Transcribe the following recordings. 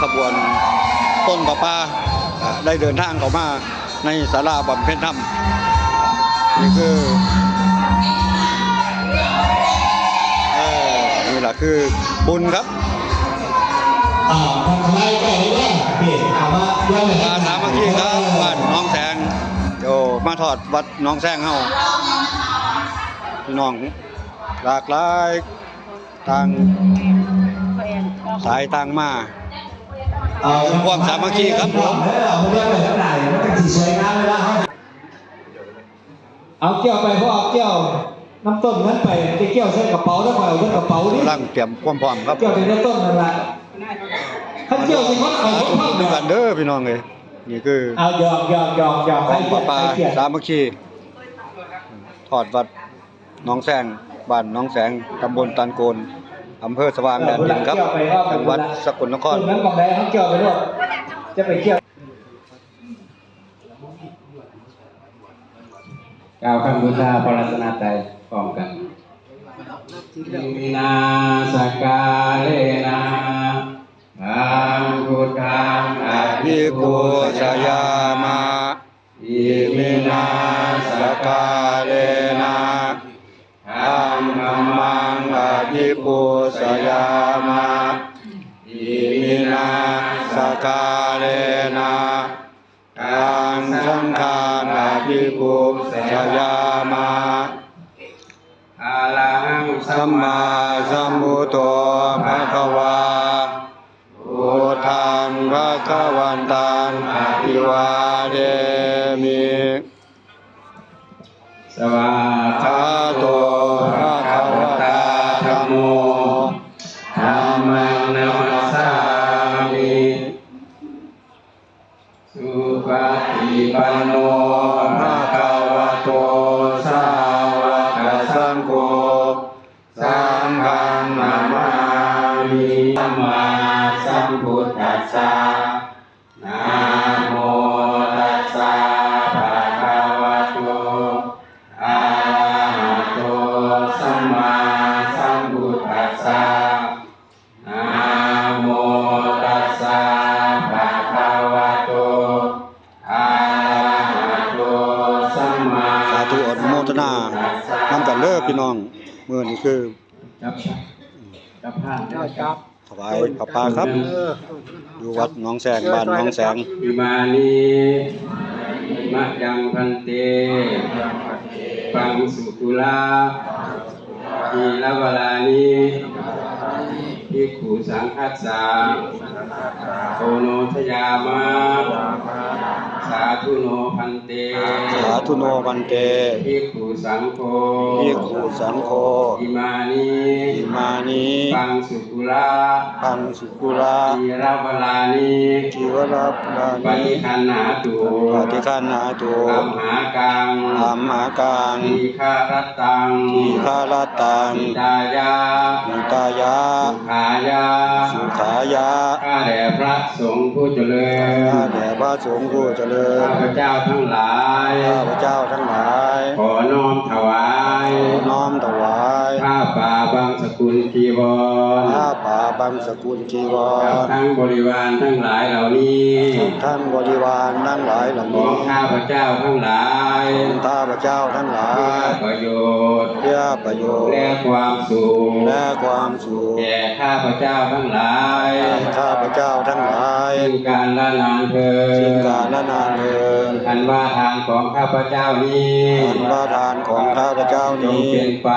ขบวนต้นประปาได้เดินทางเข้ามาในศาลาบำเพ็ญธรรมนี่คือนี่แหละคือบุญครับอ่าทำไรก็รู้ว่าเปลี่ยนเอาว่าย่อเลยอาสามัคคีครับบ้านน้องแสงโยมาถอดวัดน้องแสงเฮาพี่น้องหลากหลายทางสายทางมา ความสามัคคีครับผมเออเอาไปย่อเลยทั้งหลายมันก็สีสวยงามเลยนะเอาเกี่ยวไปเพราะเอาเกี่ยวน้ำต้นนั้นไปไปเกี่ยวใส่กระเป๋าแล้วไปเอาใส่กระเป๋านี่กำลังเตรียมความพร้อมครับเกี่ยวในน้ำต้นนั่นแหละถ้าเกี่ยวสิเขาเอาสาธุเข้าด้วยกันเด้อพี่น้องเอ้ยนี่คือเอาหยอกหยอกหยอกหยอกของปลาปลาให้เกียรติสามัคคีถอดวัดน้องแสงบ้านน้องแสงตำบลตันโกน อำเภอสว่างแดนดินครับจังหวัดสกลนครต้นนั้นของใดเขาเกี่ยวไปด้วยจะไปเกี่ยวกล่าวคำบูชาพระรัตนตรัยพร้อมกันมินาสกาเลนะอังพุทธังออภิภิปูปูชชยายามาอิอิมิมินานาสสกากาเลเลนะ นะอัอัมมมัมังงออภิปูปูชชยามาอิมินาสกาเลนะอังสังฆางอภิปูชยามาอาลังสัมมาสัมพุทโธภะคะวาพุทธังภะคะวันตังอภิวาเทมิสวาคาโต สุปฏิปันโนภะคะวะโตสาวกสังโฆสังฆังนามามิสัมมาสัมพุทธัสสะ ธุอนุโมทนานำกันเลิกพี่น้องเมื่อนี้คือจับจับผ้าจับถวายพระป่าครับ อยู่วัดหน้องแสงบ้านหน้องแสงอิมานีมะยังพันเตปังสุตุลาทีละวลานีภิกขุสังคัสสาโอโนทยามา สาธุโนพันเต สาธุโนวันเตภิกขุสังโฆภิกขุสังโฆอิมานีอิมานิปังสุตุลาปังสุกุลาทีละวลานีจิวรัปนาปนิฏิคันหาตุปฏิคันนาตุอัมหากังอัมหากังทีฆารัตตังทีฆาลตังอิตายาอิตายะสุขายาสุขายะข้าแด่พระสงฆ์ผู้เจริญข้าแด่พระสงฆ์ผู้เจริญข้าพเจ้าทั้งหลายข้าพเจ้าทั้งหลาย ขอน้อมถวาย ขอน้อมถวาย ข้าป่าบาง สกุลกีวรผ้าป่าบังสกุลจีวกับรทั้งบริวารทั้งหลายเหล่านี้ท่านบริวารทั้งหลายเหล่าขอนี้งข้าพเจ้าทั้งหลายข้าพเจ้าทั้งหลาเพื่อยประโยชน์เพื่อประโยชน์และความสุขและความสุขแก่ข้าพเจ้าทั้งหลายแก่ข้าพเจ้าทั้งหลายซึ่งการละนานเธอสิ้นกาลนานเทินอันว่าทานของข้าพเจ้านี้อันว่าทานของข้าพเจ้าจงนี้เป็นไป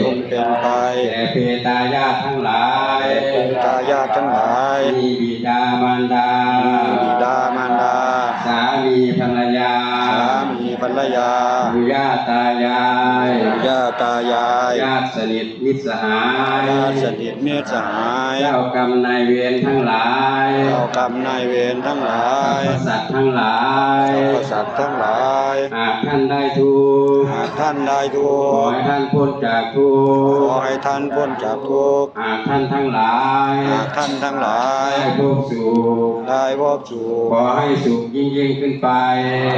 จงเป็นไปแด่เพตายาติทั้งหลายเป็นตายาติทั้งหลายมีบิดามารดามีบิดามารดา สามีภรรยา สามีภรรยาปู่ย่าตายายญาตายาย ญาติสนิทมิตรสหายญาติสนิทเมตสหาย เจ้ากรรมนายเวรทั้งหลาย เจ้ากรรมนายเวรทั้งหลายสรรพสัตว์ทั้งหลายสรรพสัตว์ทั้งหลายหากท่านได้ทุกข์หากท่านได้ทุขอกให้ข์ท่านพ้นจากทุกขอข์ให้ท่านพ้นจากทุกข์หากท่านทั้งหลายหากท่านทั้งหลายได้พบสุขได้พบสุขขอให้สุขยิ่งยิ่งขึ้นไป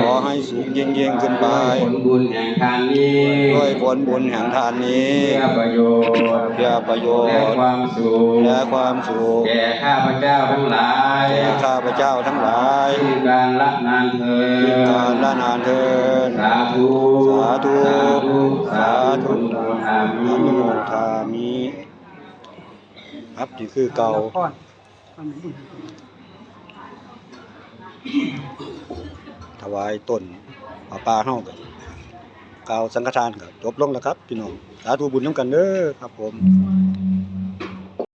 ขอให้สุขยิ่งยิ่งขึ้นไปด้วยผลบุญแห่งทานนี้ด้วยผลบุญแห่งทานนี้เพื่อประโยชน์เพื่อประโยและชน์ความสุขและความสุขแก่ข้าพเจ้าทั้งหลายแก่ข้าพเจ้าทั้งหลายซึ่งการละนานเธอญการละนานเทินสาธุสาธุสาธุสาธุอนุโมทามิอนุโมทามิครับนี่คือเก่าถวายต้นป่าป่าเฮากันกล่าวสังฆทานก็จบลงแล้วครับ พี่น้อง สาธุบุญนํกันเด้อครับผม